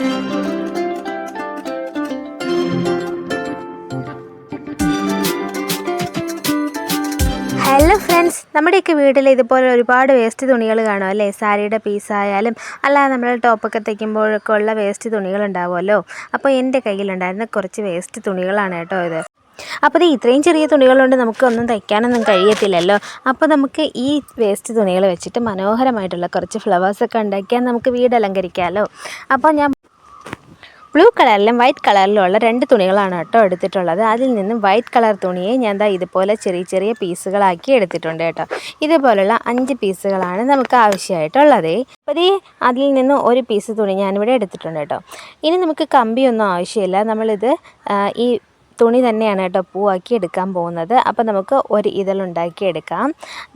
Hello friends നമ്മുടെയൊക്കെ വീട്ടിൽ ഇതുപോലെ ഒരുപാട് വേസ്റ്റ് തുണികൾ കാണും അല്ലേ? സാരിയുടെ പീസായാലും അല്ലാതെ നമ്മൾ ടോപ്പൊക്കെ തയ്ക്കുമ്പോഴൊക്കെ ഉള്ള വേസ്റ്റ് തുണികൾ ഉണ്ടാവുമല്ലോ? അപ്പോൾ എന്റെ കയ്യിലുണ്ടായിരുന്ന കുറച്ച് വേസ്റ്റ് തുണികളാണ് കേട്ടോ ഇത്. അപ്പോൾ ഇത് ഇത്രയും ചെറിയ തുണികളുണ്ട് നമുക്കൊന്നും തയ്ക്കാനൊന്നും കഴിയത്തില്ലല്ലോ? അപ്പോൾ നമുക്ക് ഈ വേസ്റ്റ് തുണികൾ വെച്ചിട്ട് മനോഹരമായിട്ടുള്ള കുറച്ച് ഫ്ലവേഴ്സൊക്കെ ഉണ്ടാക്കിയാൽ നമുക്ക് വീട് അലങ്കരിക്കാമല്ലോ അപ്പോൾ ഞാൻ ബ്ലൂ കളറിലും വൈറ്റ് കളറിലും ഉള്ള രണ്ട് തുണികളാണ് കേട്ടോ എടുത്തിട്ടുള്ളത്. അതിൽ നിന്നും വൈറ്റ് കളർ തുണിയെ ഞാൻ ദാ ഇതുപോലെ ചെറിയ ചെറിയ പീസുകളാക്കി എടുത്തിട്ടുണ്ട് കേട്ടോ. ഇതുപോലുള്ള അഞ്ച് പീസുകളാണ് നമുക്ക് ആവശ്യമായിട്ടുള്ളത്. അപ്പോൾ അതിൽ നിന്ന് ഒരു പീസ് തുണി ഞാനിവിടെ എടുത്തിട്ടുണ്ട് കേട്ടോ. ഇനി നമുക്ക് കമ്പിയൊന്നും ആവശ്യമില്ല. നമ്മളിത് ഈ തുണി തന്നെയാണ് കേട്ടോ പൂവാക്കി എടുക്കാൻ പോകുന്നത്. അപ്പോൾ നമുക്ക് ഒരു ഇതളുണ്ടാക്കി എടുക്കാം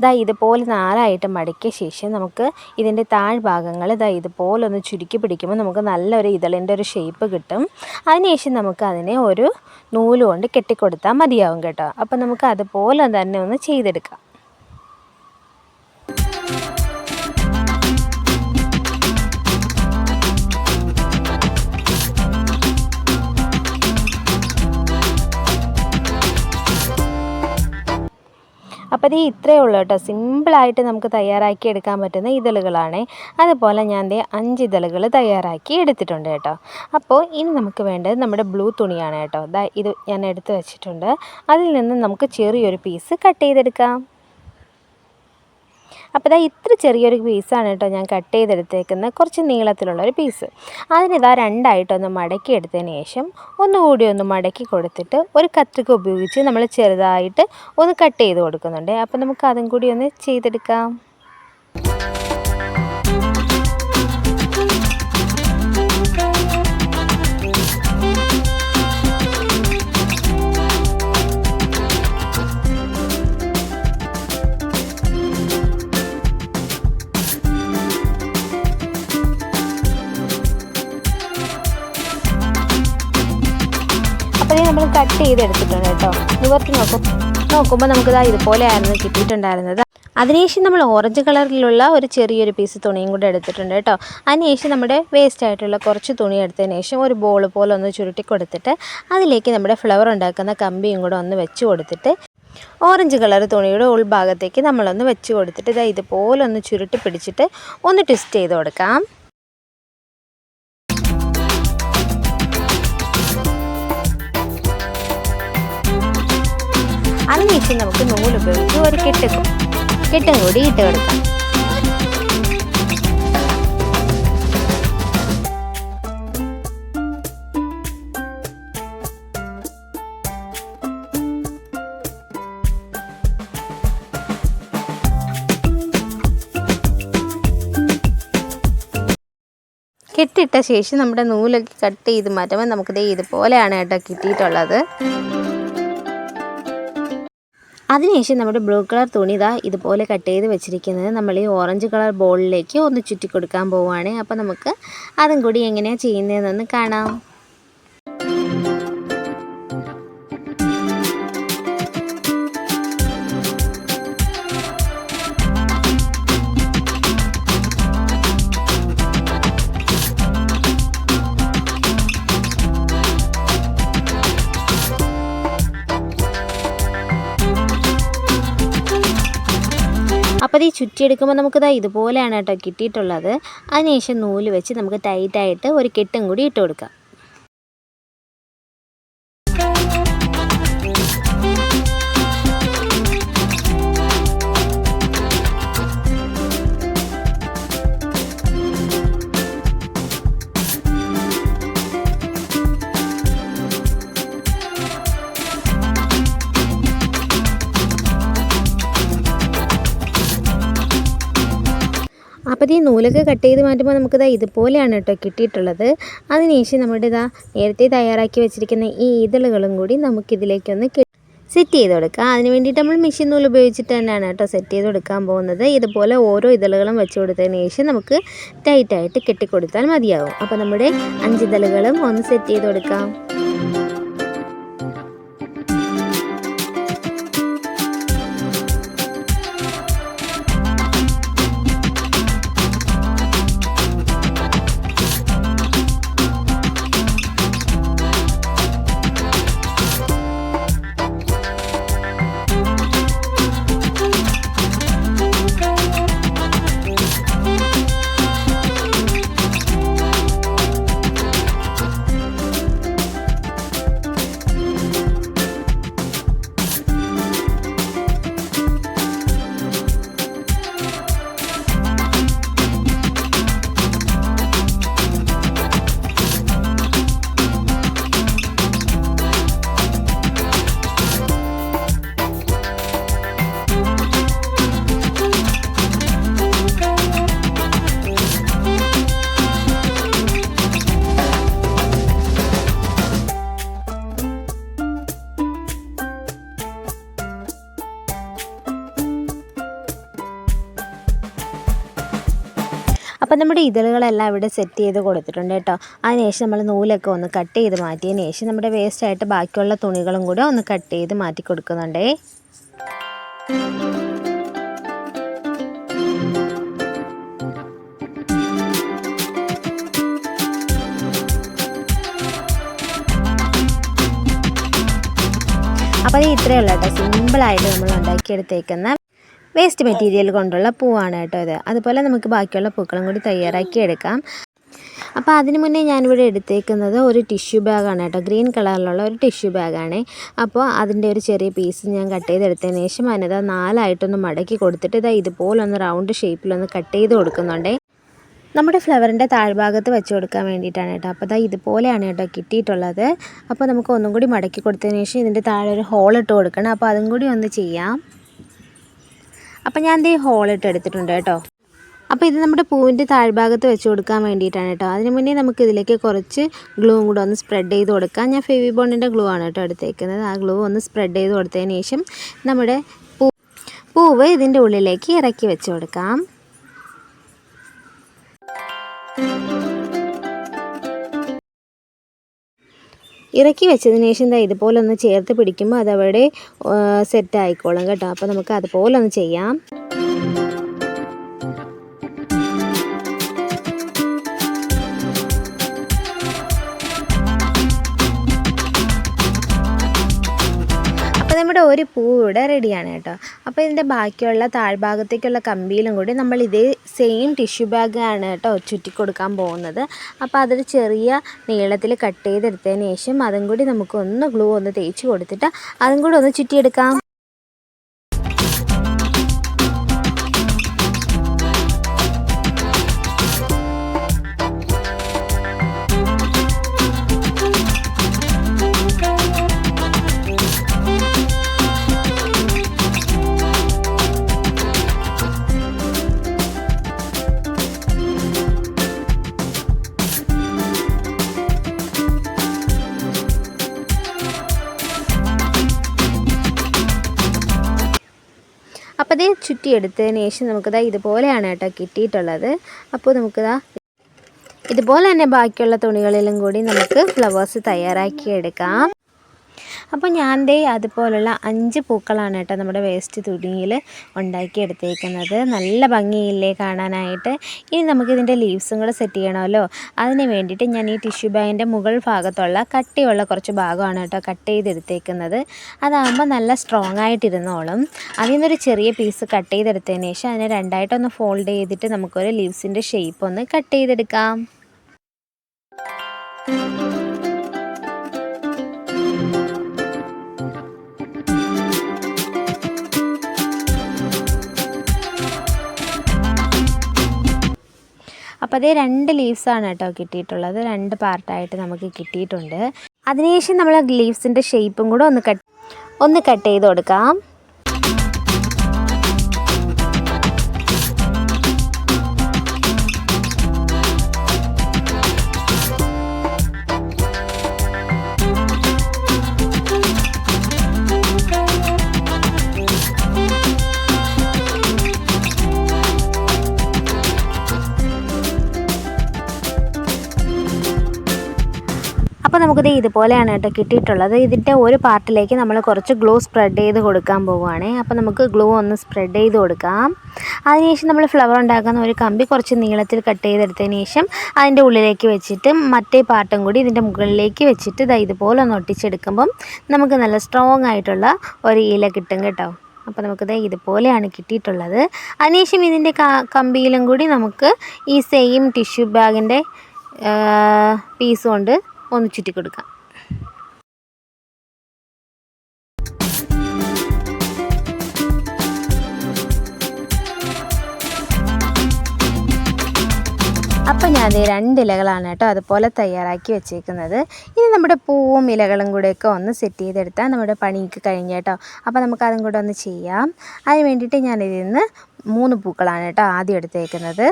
ദാ ഇതുപോലെ നാലായിട്ട് മടക്കിയ ശേഷം നമുക്ക് ഇതിന്റെ താഴ്ഭാഗങ്ങൾ ഇതാ ഇതുപോലെ ഒന്ന് ചുരുക്കി പിടിക്കുമ്പോൾ നമുക്ക് നല്ലൊരു ഇതളിന്റെ ഒരു ഷേപ്പ് കിട്ടും. അതിനുശേഷം നമുക്ക് അതിനെ ഒരു നൂൽ കൊണ്ട് കെട്ടിക്കൊടുത്താൽ മതിയാവും കേട്ടോ. അപ്പോൾ നമുക്ക് അതുപോലെ തന്നെ ഒന്ന് ചെയ്തെടുക്കാം. അപ്പോൾ ഇത് ഇത്രയേ ഉള്ളൂ കേട്ടോ. സിമ്പിളായിട്ട് നമുക്ക് തയ്യാറാക്കി എടുക്കാൻ പറ്റുന്ന ഇതളുകളാണ്. അതുപോലെ ഞാൻ ദേ അഞ്ച് ഇതളുകൾ തയ്യാറാക്കി എടുത്തിട്ടുണ്ട് കേട്ടോ. അപ്പോൾ ഇനി നമുക്ക് വേണ്ടത് നമ്മുടെ ബ്ലൂ തുണിയാണ് കേട്ടോ. ഇത് ഞാൻ എടുത്ത് വെച്ചിട്ടുണ്ട്. അതിൽ നിന്ന് നമുക്ക് ചെറിയൊരു പീസ് കട്ട് ചെയ്തെടുക്കാം. അപ്പോൾ ഇതാ ഇത്ര ചെറിയൊരു പീസാണ് കേട്ടോ ഞാൻ കട്ട് ചെയ്തെടുത്തേക്കുന്നത്. കുറച്ച് നീളത്തിലുള്ള ഒരു പീസ്. അതിനിതാ രണ്ടായിട്ടൊന്ന് മടക്കി എടുത്തതിന് ശേഷം ഒന്നുകൂടി ഒന്ന് മടക്കി കൊടുത്തിട്ട് ഒരു കത്രിക ഉപയോഗിച്ച് നമ്മൾ ചെറുതായിട്ട് ഒന്ന് കട്ട് ചെയ്ത് കൊടുക്കുന്നുണ്ട്. അപ്പോൾ നമുക്ക് അതും കൂടി ഒന്ന് ചെയ്തെടുക്കാം. ചെയ്തെടുത്തിട്ടുണ്ട് കേട്ടോ. ഇവർക്ക് നോക്കും നോക്കുമ്പോൾ നമുക്കിതാ ഇതുപോലെയായിരുന്നു കിട്ടിയിട്ടുണ്ടായിരുന്നത്. അതിനുശേഷം നമ്മൾ ഓറഞ്ച് കളറിലുള്ള ഒരു ചെറിയൊരു പീസ് തുണിയും കൂടെ എടുത്തിട്ടുണ്ട് കേട്ടോ. അതിനുശേഷം നമ്മുടെ വേസ്റ്റ് ആയിട്ടുള്ള കുറച്ച് തുണി എടുത്തതിന് ശേഷം ഒരു ബോൾ പോലെ ഒന്ന് ചുരുട്ടി കൊടുത്തിട്ട് അതിലേക്ക് നമ്മുടെ ഫ്ലവർ ഉണ്ടാക്കുന്ന കമ്പിയും കൂടെ ഒന്ന് വെച്ച് കൊടുത്തിട്ട് ഓറഞ്ച് കളർ തുണിയുടെ ഉൾഭാഗത്തേക്ക് നമ്മളൊന്ന് വെച്ച് കൊടുത്തിട്ട് ഇതാ ഇതുപോലെ ഒന്ന് ചുരുട്ടി പിടിച്ചിട്ട് ഒന്ന് ട്വിസ്റ്റ് ചെയ്ത് കൊടുക്കാം. അതിനുശേഷം നമുക്ക് നൂലുപയോഗിച്ച് ഒരു കെട്ട് കെട്ടും കൂടി ഇട്ട് കൊടുക്കാം. കെട്ടിട്ട ശേഷം നമ്മുടെ നൂലൊക്കെ കട്ട് ചെയ്ത് മാറ്റുമ്പോൾ നമുക്കിത് ഇതുപോലെയാണ് കേട്ടോ കിട്ടിയിട്ടുള്ളത്. അതിനുശേഷം നമ്മുടെ ബ്ലൂ കളർ തുണി ഇതാ ഇതുപോലെ കട്ട് ചെയ്ത് വെച്ചിരിക്കുന്നത്. നമ്മൾ ഈ ഓറഞ്ച് കളർ ബോളിലേക്ക് ഒന്ന് ചുറ്റി കൊടുക്കാൻ പോവുകയാണ്. അപ്പോൾ നമുക്ക് അതും കൂടി എങ്ങനെയാണ് ചെയ്യുന്നതെന്നൊന്ന് കാണാം. ചുറ്റിയെടുക്കുമ്പോൾ നമുക്കിതാ ഇതുപോലെയാണ് കേട്ടോ കിട്ടിയിട്ടുള്ളത്. അതിനുശേഷം നൂൽ വെച്ച് നമുക്ക് ടൈറ്റായിട്ട് ഒരു കെട്ടും കൂടി ഇട്ട് കൊടുക്കാം. അപ്പോൾ ഈ നൂലൊക്കെ കട്ട് ചെയ്ത് മാറ്റുമ്പോൾ നമുക്കിതാ ഇതുപോലെയാണ് കേട്ടോ കിട്ടിയിട്ടുള്ളത്. അതിനുശേഷം നമ്മുടെ ഇതാ നേരത്തെ തയ്യാറാക്കി വെച്ചിരിക്കുന്ന ഈ ഇതളുകളും കൂടി നമുക്കിതിലേക്കൊന്ന് സെറ്റ് ചെയ്ത് കൊടുക്കാം. അതിന് വേണ്ടിയിട്ട് നമ്മൾ മെഷീൻ നൂൽ ഉപയോഗിച്ചിട്ട് തന്നെയാണ് കേട്ടോ സെറ്റ് ചെയ്ത് കൊടുക്കാൻ പോകുന്നത്. ഇതുപോലെ ഓരോ ഇതളുകളും വെച്ച് കൊടുത്തതിന് ശേഷം നമുക്ക് ടൈറ്റായിട്ട് കെട്ടിക്കൊടുത്താൽ മതിയാകും അപ്പോൾ നമ്മുടെ അഞ്ച് ഇതളുകളും ഒന്ന് സെറ്റ് ചെയ്ത് കൊടുക്കാം. അപ്പം നമ്മുടെ ഇതളുകളെല്ലാം ഇവിടെ സെറ്റ് ചെയ്ത് കൊടുത്തിട്ടുണ്ട് കേട്ടോ. അതിനുശേഷം നമ്മൾ നൂലൊക്കെ ഒന്ന് കട്ട് ചെയ്ത് മാറ്റിയതിന് ശേഷം നമ്മുടെ വേസ്റ്റായിട്ട് ബാക്കിയുള്ള തുണികളും കൂടെ ഒന്ന് കട്ട് ചെയ്ത് മാറ്റി കൊടുക്കുന്നുണ്ടേ. അപ്പോൾ ഇത്രയേ ഉള്ളൂ കേട്ടോ. സിമ്പിളായിട്ട് നമ്മൾ ഉണ്ടാക്കിയെടുത്തേക്കുന്ന വേസ്റ്റ് മെറ്റീരിയൽ കൊണ്ടുള്ള പൂവാണ് കേട്ടോ ഇത്. അതുപോലെ നമുക്ക് ബാക്കിയുള്ള പൂക്കളും കൂടി തയ്യാറാക്കി എടുക്കാം. അപ്പോൾ അതിന് മുന്നേ ഞാനിവിടെ എടുത്തേക്കുന്നത് ഒരു ടിഷ്യൂ ബാഗാണ് കേട്ടോ. ഗ്രീൻ കളറിലുള്ള ഒരു ടിഷ്യൂ ബാഗാണ് അപ്പോൾ അതിന്റെ ഒരു ചെറിയ പീസ് ഞാൻ കട്ട് ചെയ്തെടുത്തതിന് ശേഷം അതിനത് നാലായിട്ടൊന്ന് മടക്കി കൊടുത്തിട്ട് ഇതാ ഇതുപോലൊന്ന് റൗണ്ട് ഷേപ്പിലൊന്ന് കട്ട് ചെയ്ത് കൊടുക്കുന്നുണ്ടേ. നമ്മുടെ ഫ്ലവറിന്റെ താഴ്ഭാഗത്ത് വെച്ച് കൊടുക്കാൻ വേണ്ടിയിട്ടാണ് കേട്ടോ. അപ്പോൾ അതാ ഇതുപോലെയാണ് കേട്ടോ കിട്ടിയിട്ടുള്ളത്. അപ്പോൾ നമുക്ക് ഒന്നും കൂടി മടക്കി കൊടുത്തതിന് ശേഷം ഇതിന്റെ താഴെ ഒരു ഹോൾ ഇട്ട് കൊടുക്കണം. അപ്പോൾ അതും കൂടി ഒന്ന് ചെയ്യാം. അപ്പോൾ ഞാൻ ദേ ഹോളിട്ട് എടുത്തിട്ടുണ്ട് കേട്ടോ. അപ്പോൾ ഇത് നമ്മുടെ പൂവിന്റെ താഴ്ഭാഗത്ത് വെച്ച് കൊടുക്കാൻ വേണ്ടിയിട്ടാണ് കേട്ടോ. അതിന് മുന്നേ നമുക്ക് ഇതിലേക്ക് കുറച്ച് ഗ്ലൂവും കൂടെ ഒന്ന് സ്പ്രെഡ് ചെയ്ത് കൊടുക്കാം. ഞാൻ ഫെവി ബോണ്ടിന്റെ ഗ്ലൂ ആണ് കേട്ടോ എടുത്തേക്കുന്നത്. ആ ഗ്ലൂ ഒന്ന് സ്പ്രെഡ് ചെയ്ത് കൊടുത്തതിന് ശേഷം നമ്മുടെ പൂവ് ഇതിന്റെ ഉള്ളിലേക്ക് ഇറക്കി വെച്ച് കൊടുക്കാം. ഇറക്കി വെച്ചതിന് ശേഷം ദാ ഇതുപോലെ ഒന്ന് ചേർത്ത് പിടിക്കുമ്പോൾ അതവിടെ സെറ്റ് ആയിക്കോളും കേട്ടോ. അപ്പോൾ നമുക്ക് അതുപോലെ ഒന്ന് ചെയ്യാം. അപ്പോൾ നമ്മുടെ ഒരു പൂ ഇവിടെ റെഡിയാണ് കേട്ടോ. അപ്പോൾ ഇതിന്റെ ബാക്കിയുള്ള താഴ്ഭാഗത്തേക്കുള്ള കമ്പിയിലും കൂടി നമ്മൾ ഇതേ സെയിം ടിഷ്യൂ ബാഗാണ് കേട്ടോ ചുറ്റി കൊടുക്കാൻ പോകുന്നത്. അപ്പോൾ അതൊരു ചെറിയ നീളത്തിൽ കട്ട് ചെയ്തെടുത്തതിന് ശേഷം അതും കൂടി നമുക്ക് ഒന്ന് ഗ്ലൂ ഒന്ന് തേച്ച് കൊടുത്തിട്ട് അതും കൂടി ഒന്ന് ചുറ്റിയെടുക്കാം. അപ്പോൾ ഇത് ചുറ്റിയെടുത്തതിന് ശേഷം നമുക്കിതാ ഇതുപോലെയാണ് കേട്ടോ കിട്ടിയിട്ടുള്ളത്. അപ്പോൾ നമുക്കിതാ ഇതുപോലെ തന്നെ ബാക്കിയുള്ള തുണികളിലും കൂടി നമുക്ക് ഫ്ലവേഴ്സ് തയ്യാറാക്കി എടുക്കാം അപ്പോൾ ഞാൻ ദേ അതുപോലുള്ള അഞ്ച് പൂക്കളാണ് കേട്ടോ നമ്മുടെ വേസ്റ്റ് തുണിയിൽ ഉണ്ടാക്കിയെടുത്തേക്കുന്നത്. നല്ല ഭംഗിയില്ലേ കാണാനായിട്ട്. ഇനി നമുക്കിതിന്റെ ലീവ്സും കൂടെ സെറ്റ് ചെയ്യണമല്ലോ. അതിന് വേണ്ടിയിട്ട് ഞാൻ ഈ ടിഷ്യൂ ബാഗിന്റെ മുകൾ ഭാഗത്തുള്ള കട്ടിയുള്ള കുറച്ച് ഭാഗമാണ് കേട്ടോ കട്ട് ചെയ്തെടുത്തേക്കുന്നത്. അതാകുമ്പോൾ നല്ല സ്ട്രോങ് ആയിട്ടിരുന്നോളും. അതിൽ നിന്നൊരു ചെറിയ പീസ് കട്ട് ചെയ്തെടുത്തതിന് ശേഷം അതിനെ രണ്ടായിട്ടൊന്ന് ഫോൾഡ് ചെയ്തിട്ട് നമുക്കൊരു ലീവ്സിന്റെ ഷേപ്പ് ഒന്ന് കട്ട് ചെയ്തെടുക്കാം. അപ്പോൾ അതേ രണ്ട് ലീവ്സാണ് കേട്ടോ കിട്ടിയിട്ടുള്ളത്. രണ്ട് പാർട്ടായിട്ട് നമുക്ക് കിട്ടിയിട്ടുണ്ട്. അതിനുശേഷം നമ്മൾ ലീവ്സിന്റെ ഷേപ്പും കൂടെ ഒന്ന് കട്ട് ഒന്ന് കട്ട് ചെയ്ത് കൊടുക്കാം. അപ്പോൾ ഇതുപോലെയാണ് കേട്ടോ കിട്ടിയിട്ടുള്ളത്. ഇതിന്റെ ഒരു പാർട്ടിലേക്ക് നമ്മൾ കുറച്ച് ഗ്ലൂ സ്പ്രെഡ് ചെയ്ത് കൊടുക്കാൻ പോവുകയാണ്. അപ്പോൾ നമുക്ക് ഗ്ലൂ ഒന്ന് സ്പ്രെഡ് ചെയ്ത് കൊടുക്കാം. അതിനുശേഷം നമ്മൾ ഫ്ലവർ ഉണ്ടാക്കുന്ന ഒരു കമ്പി കുറച്ച് നീളത്തിൽ കട്ട് ചെയ്തെടുത്തതിന് ശേഷം അതിന്റെ ഉള്ളിലേക്ക് വെച്ചിട്ട് മറ്റേ പാർട്ടും കൂടി ഇതിന്റെ മുകളിലേക്ക് വെച്ചിട്ട് ഇതാ ഇതുപോലെ ഒന്ന് ഒട്ടിച്ചെടുക്കുമ്പം നമുക്ക് നല്ല സ്ട്രോങ് ആയിട്ടുള്ള ഒരു ഇല കിട്ടും കേട്ടോ. അപ്പോൾ നമുക്കിത് ഇതുപോലെയാണ് കിട്ടിയിട്ടുള്ളത്. അതിനുശേഷം ഇതിന്റെ കമ്പിയിലും കൂടി നമുക്ക് ഈ സെയിം ടിഷ്യൂ ബാഗിന്റെ പീസ് കൊണ്ട് ഒന്ന് ചുറ്റി കൊടുക്കാം. അപ്പം ഞാൻ ദേ രണ്ട് ഇലകളാണ് കേട്ടോ അതുപോലെ തയ്യാറാക്കി വെച്ചേക്കുന്നത്. ഇനി നമ്മുടെ പൂവും ഇലകളും കൂടെയൊക്കെ ഒന്ന് സെറ്റ് ചെയ്തെടുത്താൽ നമ്മുടെ പണിക്ക് കഴിഞ്ഞ് കേട്ടോ. അപ്പോൾ നമുക്ക് അതും കൂടെ ഒന്ന് ചെയ്യാം. അതിന് വേണ്ടിയിട്ട് ഞാൻ ഇതിൽ നിന്ന് മൂന്ന് പൂക്കളാണ് കേട്ടോ ആദ്യം എടുത്തേക്കുന്നത്.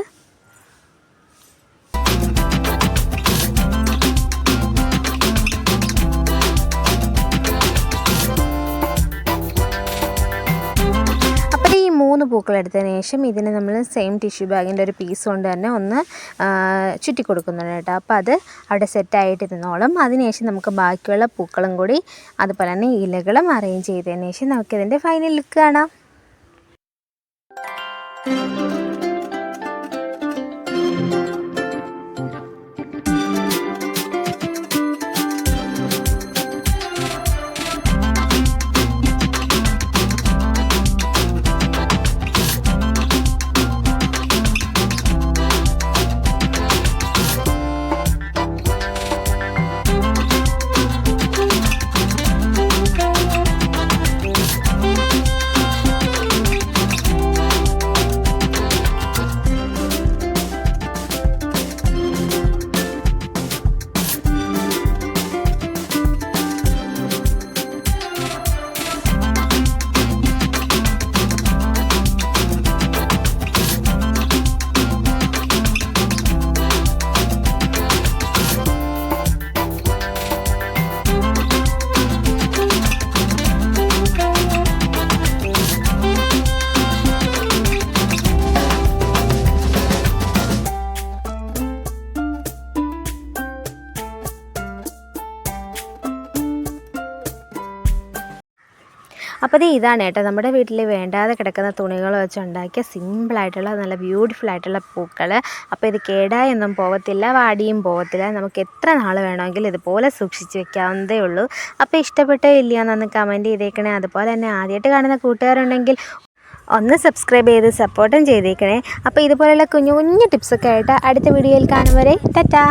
എടുത്തതിന് ശേഷം ഇതിനെ നമ്മൾ സെയിം ടിഷ്യൂ ബാഗിന്റെ ഒരു പീസ് കൊണ്ട് തന്നെ ഒന്ന് ചുറ്റി കൊടുക്കുന്നുണ്ട് കേട്ടോ. അപ്പോൾ അത് അവിടെ സെറ്റായിട്ട് ഇരുന്നോളും അതിനുശേഷം നമുക്ക് ബാക്കിയുള്ള പൂക്കളും കൂടി അതുപോലെ തന്നെ ഇലകളും അറേഞ്ച് ചെയ്തതിന് ശേഷം നമുക്കിതിന്റെ ഫൈനൽ ലുക്ക് കാണാം. ഇത് ഇതാണ് കേട്ടോ. നമ്മുടെ വീട്ടിൽ വേണ്ടാതെ കിടക്കുന്ന തുണികൾ വെച്ച് ഉണ്ടാക്കിയ സിമ്പിളായിട്ടുള്ള നല്ല ബ്യൂട്ടിഫുൾ ആയിട്ടുള്ള പൂക്കൾ അപ്പോൾ ഇത് കേടായൊന്നും പോകത്തില്ല വാടിയും പോകത്തില്ല നമുക്ക് എത്ര നാൾ വേണമെങ്കിലും ഇതുപോലെ സൂക്ഷിച്ച് വെക്കാവുന്നതേ ഉള്ളൂ. അപ്പോൾ ഇഷ്ടപ്പെട്ടോ ഇല്ലയോ എന്നൊന്ന് കമന്റ് ചെയ്തേക്കണേ. അതുപോലെ തന്നെ ആദ്യമായിട്ട് കാണുന്ന കൂട്ടുകാരുണ്ടെങ്കിൽ ഒന്ന് സബ്സ്ക്രൈബ് ചെയ്ത് സപ്പോർട്ടും ചെയ്തേക്കണേ. അപ്പോൾ ഇതുപോലെയുള്ള കുഞ്ഞു കുഞ്ഞു ടിപ്സൊക്കെ ആയിട്ട് അടുത്ത വീഡിയോയിൽ കാണും വരെ. ടാറ്റാ!